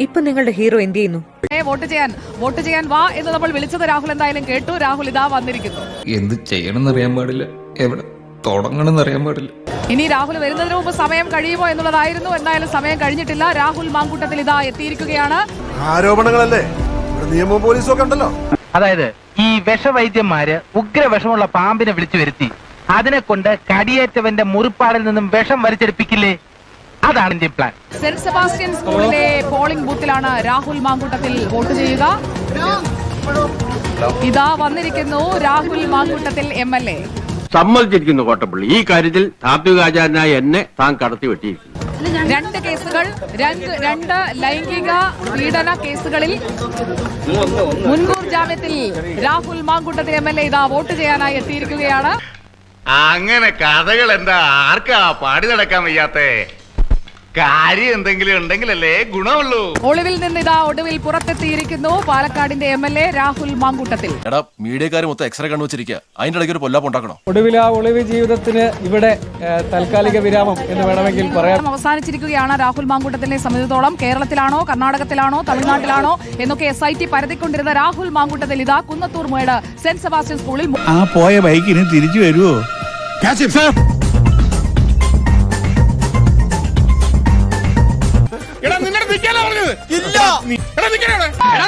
ഇപ്പൊ നിങ്ങളുടെ ഹീറോ എന്ത് ചെയ്യുന്നു? ഏ, വോട്ട് ചെയ്യാൻ വോട്ട് ചെയ്യാൻ വാ എന്ന് നമ്മൾ വിളിച്ചത് രാഹുൽ എന്തായാലും കേട്ടു. രാഹുൽ ഇതാ വന്നിരിക്കുന്നു. എന്ത് ചെയ്യണമെന്ന് അറിയാൻ പാടില്ല. എവിടെ തുടങ്ങണം അറിയാൻ പാടില്ല. ഇനി രാഹുൽ വരുന്നതിന് മുമ്പ് സമയം കഴിയുമോ എന്നുള്ളതായിരുന്നു. എന്തായാലും സമയം കഴിഞ്ഞിട്ടില്ല. രാഹുൽ മാങ്കൂട്ടത്തിൽ ഇതാ എത്തിയിരിക്കുകയാണ്. ആരോപണങ്ങളല്ലേ? ഇവിടെ നിയമവും പോലീസും ഒക്കെ ഉണ്ടല്ലോ. അതായത് ഈ വിഷവൈദ്യന്മാര് ഉഗ്ര വിഷമുള്ള പാമ്പിനെ വിളിച്ചു വരുത്തി. അതിനെ കൊണ്ട് കടിയേറ്റവന്റെ മുറിപ്പാടിൽ നിന്നും വിഷം വലിച്ചെടുപ്പിക്കില്ലേ? അതാണ് എന്റെ പ്ലാൻ സെന്റ് സെബാസ്റ്റ്യൻ സ്കൂളിലെ പോളിംഗ് ബൂത്തിലാണ് രാഹുൽ മാങ്കൂട്ടത്തിൽ വോട്ട് ചെയ്യുക. ഇതാ വന്നിരിക്കുന്നു Rahul Mamkootathil M L A സമ്മതിച്ചിരിക്കുന്നു കോട്ടപ്പള്ളി. ഈ കാര്യത്തിൽ താത്വികാചാരനായ എന്നെ താൻ കടത്തി വെട്ടിയിരിക്കുന്നു. രണ്ട് കേസുകൾ രണ്ട് രണ്ട് ലൈംഗിക പീഡന കേസുകളിൽ മുൻകൂർ ജാമ്യത്തിൽ Rahul Mamkootathil M L A ഇതാ വോട്ട് ചെയ്യാനായി എത്തിയിരിക്കുകയാണ്. അങ്ങനെ കഥകൾ എന്താ ആർക്കാ പാടി നടക്കാൻ വയ്യാത്തേ? കാര്യം എന്തെങ്കിലും ഉണ്ടെങ്കിലല്ലേ ഗുണമുള്ളൂ. ഒളിവിൽ നിന്ന് ഇതാ ഒടുവിൽ പുറത്തെത്തിയിരിക്കുന്നു പാലക്കാടിന്റെ M L A Rahul Mamkootathil. എടാ മീഡിയക്കാർ മൊത്തം എക്സ്റേ കണ്ണു വെച്ചിരിക്കുക അതിന്റെ ഇടയ്ക്ക് ഒരു പൊല്ലാപ്പ് ഉണ്ടാക്കണോ? ഒടുവിൽ ആ ഒളിവ് ജീവിതത്തിന് ഇവിടെ താൽക്കാലിക വിരാമം എന്ന് വേണമെങ്കിൽ പറയാം. അവസാനിച്ചിരിക്കുകയാണ് രാഹുൽ മാങ്കൂട്ടത്തിനെ സംബന്ധിച്ചിടത്തോളം കേരളത്തിലാണോ കർണാടകത്തിലാണോ തമിഴ്നാട്ടിലാണോ എന്നൊക്കെ എസ് ഐ ടി പരതിക്കൊണ്ടിരുന്ന രാഹുൽ മാങ്കൂട്ടത്തിൽ ഇതാ കുന്നത്തൂർ മേട് സെന്റ് സെബാസ്റ്റ്യൻ സ്കൂളിൽ ആ പോയ ബൈക്കിന് തിരിച്ചു വരുമോ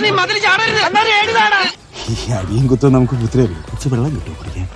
നീ മതിൽ ചാടരുത്. ഈ അടിയും കുത്തും നമുക്ക് പുത്രേ കുറച്ച് വെള്ളം കിട്ടും കുടിക്കാൻ?